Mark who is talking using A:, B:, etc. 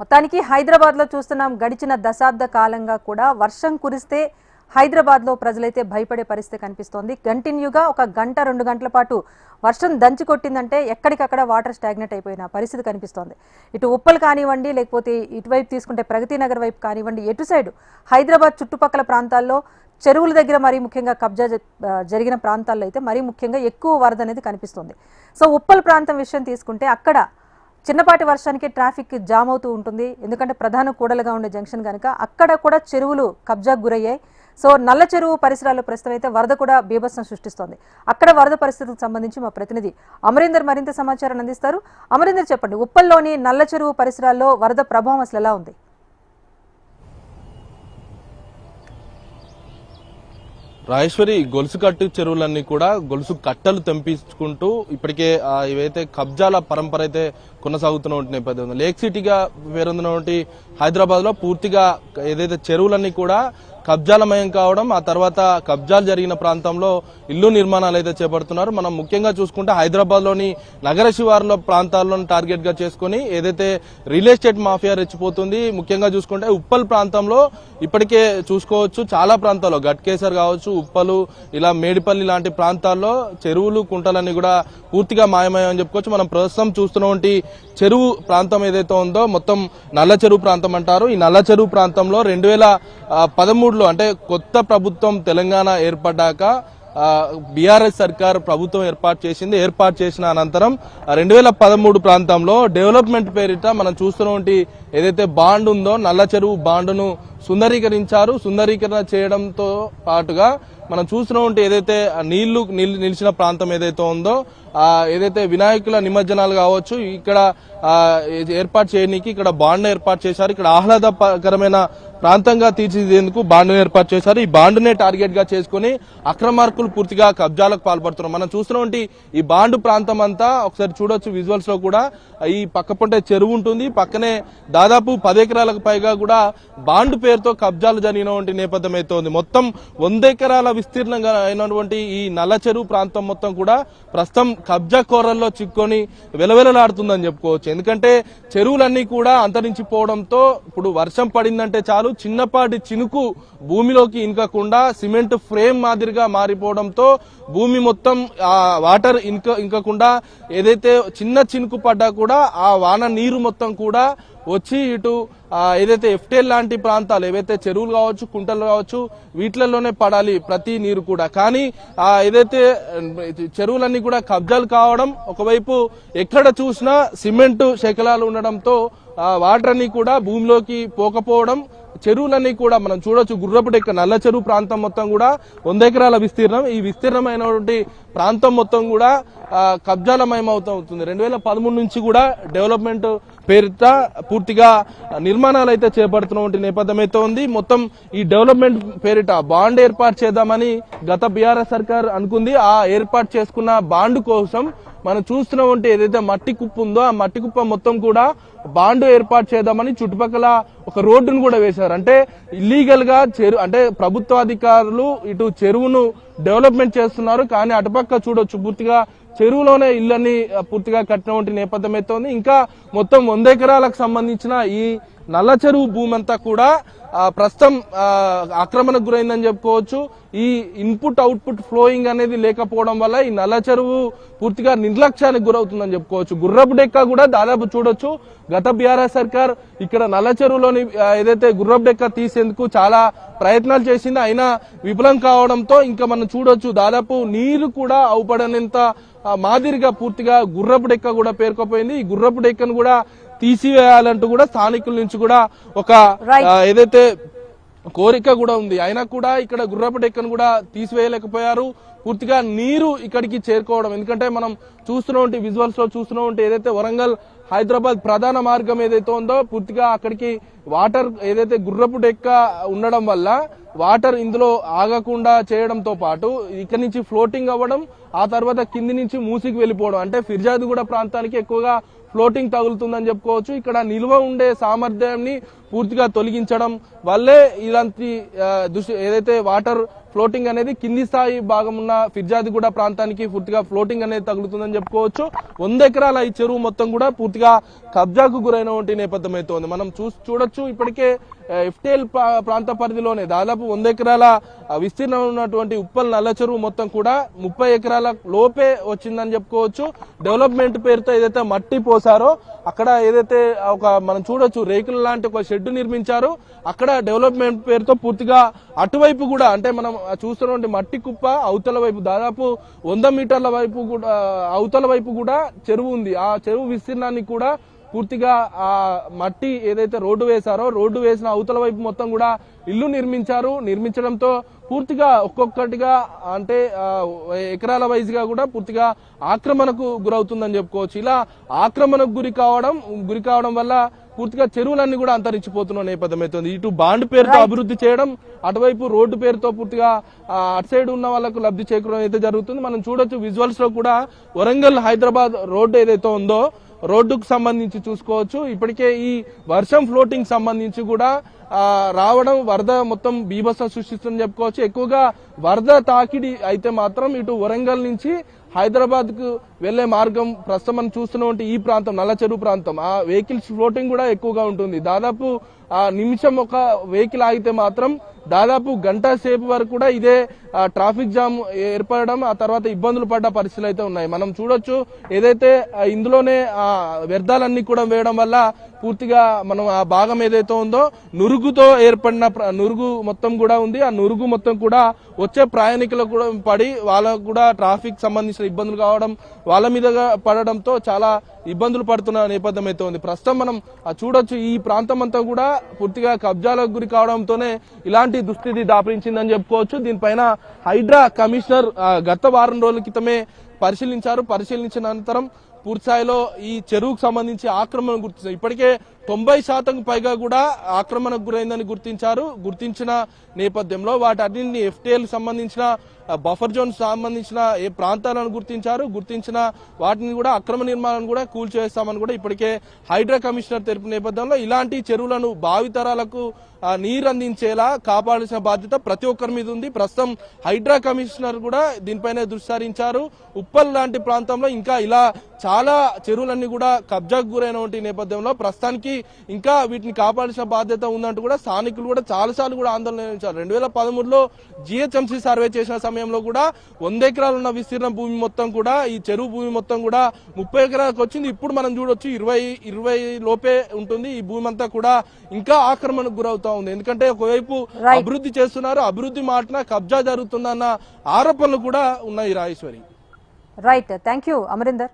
A: మొత్తానికి హైదరాబాద్లో చూస్తున్నాం గడిచిన దశాబ్ద కాలంగా కూడా వర్షం కురిస్తే హైదరాబాద్లో ప్రజలైతే భయపడే పరిస్థితి కనిపిస్తోంది. కంటిన్యూగా ఒక గంట రెండు గంటల పాటు వర్షం దంచి కొట్టిందంటే ఎక్కడికక్కడ వాటర్ స్టాగ్నెట్ అయిపోయిన పరిస్థితి కనిపిస్తోంది. ఇటు ఉప్పలు కానివ్వండి లేకపోతే ఇటువైపు తీసుకుంటే ప్రగతి నగర్ వైపు కానివ్వండి ఎటు సైడు హైదరాబాద్ చుట్టుపక్కల ప్రాంతాల్లో చెరువుల దగ్గర మరీ ముఖ్యంగా కబ్జా జ- జరిగిన ప్రాంతాల్లో అయితే మరీ ముఖ్యంగా ఎక్కువ వరద అనేది కనిపిస్తుంది. సో ఉప్పల్ ప్రాంతం విషయం తీసుకుంటే అక్కడ చిన్నపాటి వర్షానికి ట్రాఫిక్ జామ్ అవుతూ ఉంటుంది. ఎందుకంటే ప్రధాన కూడలుగా ఉండే జంక్షన్ కనుక అక్కడ కూడా చెరువులు కబ్జాకు గురయ్యాయి. సో నల్ల చెరువు పరిసరాల్లో ప్రస్తుతం అయితే వరద కూడా బీభత్సం సృష్టిస్తోంది. అక్కడ వరద పరిస్థితులకు సంబంధించి మా ప్రతినిధి అమరీందర్ మరింత సమాచారాన్ని అందిస్తారు. అమరీందర్ చెప్పండి ఉప్పల్లోని నల్ల చెరువు పరిసరాల్లో వరద ప్రభావం అసలు ఎలా ఉంది?
B: రాజేశ్వరి గొలుసు కట్టు చెరువులన్నీ కూడా గొలుసు కట్టలు తెంపించుకుంటూ ఇప్పటికే ఇవైతే కబ్జాల పరంపర అయితే కొనసాగుతున్న నేపథ్యం లేక్ సిటీగా పేరొందినటువంటి హైదరాబాద్లో పూర్తిగా ఏదైతే చెరువులన్నీ కూడా కబ్జాలమయం కావడం ఆ తర్వాత కబ్జాలు జరిగిన ప్రాంతంలో ఇల్లు నిర్మాణాలు అయితే చేపడుతున్నారు. మనం ముఖ్యంగా చూసుకుంటే హైదరాబాద్లోని నగర శివారుల ప్రాంతాలను టార్గెట్గా చేసుకుని ఏదైతే రియల్ ఎస్టేట్ మాఫియా రెచ్చిపోతుంది ముఖ్యంగా చూసుకుంటే ఉప్పల్ ప్రాంతంలో ఇప్పటికే చూసుకోవచ్చు చాలా ప్రాంతాల్లో గట్కేసర్ కావచ్చు ఉప్పలు ఇలా మేడిపల్లి లాంటి ప్రాంతాల్లో చెరువులు కుంటలన్నీ కూడా పూర్తిగా మాయమయం అని చెప్పుకోవచ్చు. మనం ప్రస్తుతం చూస్తున్నటువంటి చెరువు ప్రాంతం ఏదైతే ఉందో మొత్తం నల్ల చెరువు ప్రాంతం అంటారు. ఈ నల్ల చెరువు ప్రాంతంలో రెండు వేల పదమూడులో అంటే కొత్త ప్రభుత్వం తెలంగాణ ఏర్పడ్డాక బీఆర్ఎస్ సర్కార్ ప్రభుత్వం ఏర్పాటు చేసింది. ఏర్పాటు చేసిన అనంతరం రెండు వేల పదమూడు ప్రాంతంలో డెవలప్మెంట్ పేరిట మనం చూస్తున్నటువంటి ఏదైతే బాండ్ ఉందో నల్ల చెరువు బాండును సుందరీకరించారు. సుందరీకరణ చేయడంతో పాటుగా మనం చూసినటువంటి ఏదైతే నీళ్ళు నిలిచిన ప్రాంతం ఏదైతే ఉందో ఏదైతే వినాయకుల నిమజ్జనాలు కావచ్చు ఇక్కడ ఏర్పాటు చేయడానికి ఇక్కడ బాండ్ ఏర్పాటు చేశారు. ఇక్కడ ఆహ్లాదకరమైన ప్రాంతంగా తీర్చిదిద్దేందుకు బాండ్ను ఏర్పాటు చేశారు. ఈ బాండునే టార్గెట్గా చేసుకుని అక్రమార్కులు పూర్తిగా కబ్జాలకు పాల్పడుతున్నారు. మనం చూసినటువంటి ఈ బాండు ప్రాంతం అంతా ఒకసారి చూడొచ్చు విజువల్స్లో కూడా. ఈ పక్క చెరువు ఉంటుంది. పక్కనే దాదాపు పది ఎకరాలకు పైగా కూడా బాండ్ పేరుతో కబ్జాలు జరిగినటువంటి నేపథ్యం అయితే ఉంది. మొత్తం వంద ఎకరాల విస్తీర్ణంగా అయినటువంటి ఈ నల్ల చెరువు ప్రాంతం మొత్తం కూడా ప్రస్తుతం కబ్జా కోరల్లో చిక్కుకొని వెలవెలలాడుతుందని చెప్పుకోవచ్చు. ఎందుకంటే చెరువులన్నీ కూడా అంతరించిపోవడంతో ఇప్పుడు వర్షం పడిందంటే చాలు చిన్నపాటి చినుకు భూమిలోకి ఇనకకుండా సిమెంట్ ఫ్రేమ్ మాదిరిగా మారిపోవడంతో భూమి మొత్తం ఆ వాటర్ ఇంక ఇంకకుండా ఏదైతే చిన్న చినుకు పడ్డా కూడా ఆ వాన నీరు మొత్తం కూడా వచ్చి ఇటు ఏదైతే ఎఫ్టేల్ లాంటి ప్రాంతాలు ఏవైతే చెరువులు కావచ్చు కుంటలు కావచ్చు వీటిలలోనే పడాలి ప్రతి నీరు కూడా. కానీ ఆ ఏదైతే చెరువులన్నీ కూడా కబ్జాలు కావడం ఒకవైపు ఎక్కడ చూసినా సిమెంట్ శకలాలు ఉండడంతో వాటర్ అన్ని కూడా భూమిలోకి పోకపోవడం చెరువులన్నీ కూడా మనం చూడొచ్చు. గుర్రపు డెక్క నల్ల చెరువు ప్రాంతం మొత్తం కూడా వంద ఎకరాల విస్తీర్ణం. ఈ విస్తీర్ణమైనటువంటి ప్రాంతం మొత్తం కూడా ఆ, అవుతుంది రెండు వేల పదమూడు నుంచి కూడా డెవలప్మెంట్ పేరిట పూర్తిగా నిర్మాణాలు అయితే చేపడుతున్నటువంటి నేపథ్యం అయితే ఉంది. మొత్తం ఈ డెవలప్మెంట్ పేరిట బాండ్ ఏర్పాటు చేద్దామని గత బీఆర్ఎస్ సర్కార్ అనుకుంది. ఆ ఏర్పాటు చేసుకున్న బాండ్ కోసం మనం చూస్తున్నటువంటి ఏదైతే మట్టి కుప్ప ఉందో ఆ మట్టి కుప్ప మొత్తం కూడా బాండ్ ఏర్పాటు చేద్దామని చుట్టుపక్కల ఒక రోడ్డును కూడా వేశారు. అంటే ఇల్లీగల్గా చెరువు అంటే ప్రభుత్వాధికారులు ఇటు చెరువును డెవలప్మెంట్ చేస్తున్నారు కానీ అటుపక్క చూడొచ్చు పూర్తిగా చెరువులోనే ఇళ్ళని పూర్తిగా కట్టినటువంటి నేపథ్యం అయితే ఇంకా మొత్తం వంద ఎకరాలకు సంబంధించిన ఈ నల్ల చెరువు భూమి అంతా కూడా ప్రస్తుతం ఆక్రమణకు గురైందని చెప్పుకోవచ్చు. ఈ ఇన్పుట్ అవుట్పుట్ ఫ్లోయింగ్ అనేది లేకపోవడం వల్ల ఈ నల్ల చెరువు పూర్తిగా నిర్లక్ష్యానికి గురవుతుందని చెప్పుకోవచ్చు. గుర్రపు డెక్క కూడా దాదాపు చూడొచ్చు. గత బీఆర్ఎస్ సర్కార్ ఇక్కడ నల్ల చెరువులోని ఏదైతే గుర్రపు డెక్క తీసేందుకు చాలా ప్రయత్నాలు చేసింది అయినా విఫలం కావడంతో ఇంకా మనం చూడొచ్చు. దాదాపు నీరు కూడా అవుపడనంత మాదిరిగా పూర్తిగా గుర్రపు డెక్క కూడా పేరుకుపోయింది. ఈ గుర్రపు డెక్కను కూడా తీసివేయాలంటూ కూడా స్థానికుల నుంచి కూడా ఒక ఏదైతే కోరిక కూడా ఉంది అయినా కూడా ఇక్కడ గుర్రపు డెక్కను కూడా తీసివేయలేకపోయారు. పూర్తిగా నీరు ఇక్కడికి చేరుకోవడం ఎందుకంటే మనం చూస్తున్నటువంటి విజువల్స్లో చూస్తున్నటువంటి ఏదైతే వరంగల్ హైదరాబాద్ ప్రధాన మార్గం ఏదైతే ఉందో పూర్తిగా అక్కడికి వాటర్ ఏదైతే గుర్రపు డెక్క ఉండడం వల్ల వాటర్ ఇందులో ఆగకుండా చేయడంతో పాటు ఇక్కడ నుంచి ఫ్లోటింగ్ అవ్వడం ఆ తర్వాత కింది నుంచి మూసికి వెళ్ళిపోవడం. అంటే ఫిర్జాదిగూడ ప్రాంతానికి ఎక్కువగా ఫ్లోటింగ్ తగులుతుందని చెప్పుకోవచ్చు. ఇక్కడ నిల్వ ఉండే సామర్థ్యాన్ని పూర్తిగా తొలగించడం వల్లే ఇలాంటి దృష్టి ఏదైతే వాటర్ ఫ్లోటింగ్ అనేది కింది స్థాయి భాగం ఉన్న ఫిర్జాదిగూడ ప్రాంతానికి పూర్తిగా ఫ్లోటింగ్ అనేది తగులుతుందని చెప్పుకోవచ్చు. వంద ఎకరాల ఈ చెరువు మొత్తం కూడా పూర్తిగా కబ్జాకు గురైనటువంటి నేపథ్యం అయితే ఉంది మనం చూ చూడొచ్చు. ఇప్పటికే ఎఫ్టేల్ ప్రాంత పరిధిలోనే దాదాపు వంద ఎకరాల విస్తీర్ణం ఉన్నటువంటి ఉప్పల్ నల్ల చెరువు మొత్తం కూడా ముప్పై ఎకరాల లోపే వచ్చిందని చెప్పుకోవచ్చు. డెవలప్మెంట్ పేరుతో ఏదైతే మట్టి పోసారో అక్కడ ఏదైతే ఒక మనం చూడొచ్చు రేకుల లాంటి ఒక షెడ్ నిర్మించారు. అక్కడ డెవలప్మెంట్ పేరుతో పూర్తిగా అటువైపు కూడా అంటే మనం చూస్తున్నటువంటి మట్టి కుప్ప అవతల వైపు దాదాపు వంద మీటర్ల వైపు కూడా అవతల వైపు కూడా చెరువు ఉంది. ఆ చెరువు విస్తీర్ణాన్ని కూడా పూర్తిగా ఆ మట్టి ఏదైతే రోడ్డు వేశారో రోడ్డు వేసిన అవతల వైపు మొత్తం కూడా ఇల్లు నిర్మించారు. నిర్మించడంతో పూర్తిగా ఒక్కొక్కటిగా అంటే ఎకరాల వైజ్గా కూడా పూర్తిగా ఆక్రమణకు గురవుతుందని చెప్పుకోవచ్చు. ఇలా ఆక్రమణకు గురి కావడం గురి కావడం వల్ల పూర్తిగా చెరువులన్నీ కూడా అంతరించిపోతున్న నేపథ్యం అవుతుంది ఇటు బాండ్ పేరుతో అభివృద్ధి చేయడం అటువైపు రోడ్డు పేరుతో పూర్తిగా అటు సైడ్ ఉన్న వాళ్ళకు లబ్ధి చేకూరడం అయితే జరుగుతుంది. మనం చూడొచ్చు విజువల్స్లో కూడా వరంగల్ హైదరాబాద్ రోడ్డు ఏదైతే ఉందో రోడ్డుకు సంబంధించి చూసుకోవచ్చు. ఇప్పటికే ఈ వర్షం ఫ్లోటింగ్ సంబంధించి కూడా రావడం వరద మొత్తం బీభత్సం సృష్టిస్తుందని చెప్పుకోవచ్చు. ఎక్కువగా వరద తాకిడి అయితే మాత్రం ఇటు వరంగల్ నుంచి హైదరాబాద్కు వెళ్ళే మార్గం ప్రస్తుతం మనం చూస్తున్నటువంటి ఈ ప్రాంతం నల్ల చెరువు ప్రాంతం. ఆ వెహికల్స్ ఫ్లోటింగ్ కూడా ఎక్కువగా ఉంటుంది. దాదాపు ఆ నిమిషం ఒక వెహికల్ ఆగితే మాత్రం దాదాపు గంట సేపు వరకు కూడా ఇదే ట్రాఫిక్ జామ్ ఏర్పడడం ఆ తర్వాత ఇబ్బందులు పడ్డ పరిస్థితులు అయితే ఉన్నాయి. మనం చూడొచ్చు ఏదైతే ఇందులోనే ఆ వ్యర్థాలన్నీ కూడా వేయడం వల్ల పూర్తిగా మనం ఆ భాగం ఏదైతే ఉందో నురుగుతో ఏర్పడిన నురుగు మొత్తం కూడా ఉంది. ఆ నురుగు మొత్తం కూడా వచ్చే ప్రయాణికులకు కూడా పడి వాళ్ళకు కూడా ట్రాఫిక్ సంబంధించిన ఇబ్బందులు కావడం వాళ్ళ మీదగా పడడంతో చాలా ఇబ్బందులు పడుతున్న నేపథ్యం అయితే ఉంది. ప్రస్తుతం మనం చూడొచ్చు ఈ ప్రాంతం అంతా కూడా పూర్తిగా కబ్జాలకు గురి కావడంతోనే ఇలాంటి దుస్థితి దాపరించిందని చెప్పుకోవచ్చు. దీనిపైన హైడ్రా కమిషనర్ గత వారం రోజుల క్రితమే పరిశీలించారు. పరిశీలించిన అనంతరం పూర్తిస్థాయిలో ఈ చెరువుకు సంబంధించి ఆక్రమణ గుర్తించారు ఇప్పటికే తొంభై శాతం పైగా కూడా ఆక్రమణకు గురైందని గుర్తించారు. గుర్తించిన నేపథ్యంలో వాటన్నింటిని ఎఫ్టీఎల్ సంబంధించిన బఫర్ జోన్ సంబంధించిన ఏ ప్రాంతాలను గుర్తించారు? గుర్తించిన వాటిని కూడా అక్రమ నిర్మాణాలను కూడా కూల్చివేస్తామని కూడా ఇప్పటికే హైడ్రా కమిషనర్ తెలిపిన నేపథ్యంలో ఇలాంటి చెరువులను భావితరాలకు నీరు అందించేలా కాపాడాల్సిన బాధ్యత ప్రతి ఒక్కరి మీద ఉంది. ప్రస్తుతం హైడ్రా కమిషనర్ కూడా దీనిపైన దృష్టి సారించారు ఉప్పల్ లాంటి ప్రాంతంలో ఇంకా ఇలా చాలా చెరువులన్నీ కూడా కబ్జాకు గురైనటువంటి నేపథ్యంలో ప్రస్తుతానికి ఇంకా వీటిని కాపాడాల్సిన బాధ్యత ఉందంటూ కూడా స్థానికులు కూడా చాలాసార్లు కూడా ఆందోళన నిర్వహించారు. రెండు వేల పదమూడులో జిహెచ్ఎంసీ సర్వే చేసిన సమయంలో కూడా వంద ఎకరాలు ఉన్న విస్తీర్ణ భూమి మొత్తం కూడా ఈ చెరువు భూమి మొత్తం కూడా ముప్పై ఎకరాలకు వచ్చింది. ఇప్పుడు మనం చూడొచ్చు ఇరవై ఇరవై లోపే ఉంటుంది. ఈ భూమి అంతా కూడా ఇంకా ఆక్రమణకు గురవుతా ఉంది. ఎందుకంటే ఒకవైపు. అభివృద్ధి చేస్తున్నారు అభివృద్ధి మాటన కబ్జా జరుగుతుందన్న ఆరోపణలు కూడా ఉన్నాయి Rajeshwari
A: right thank you Amarinder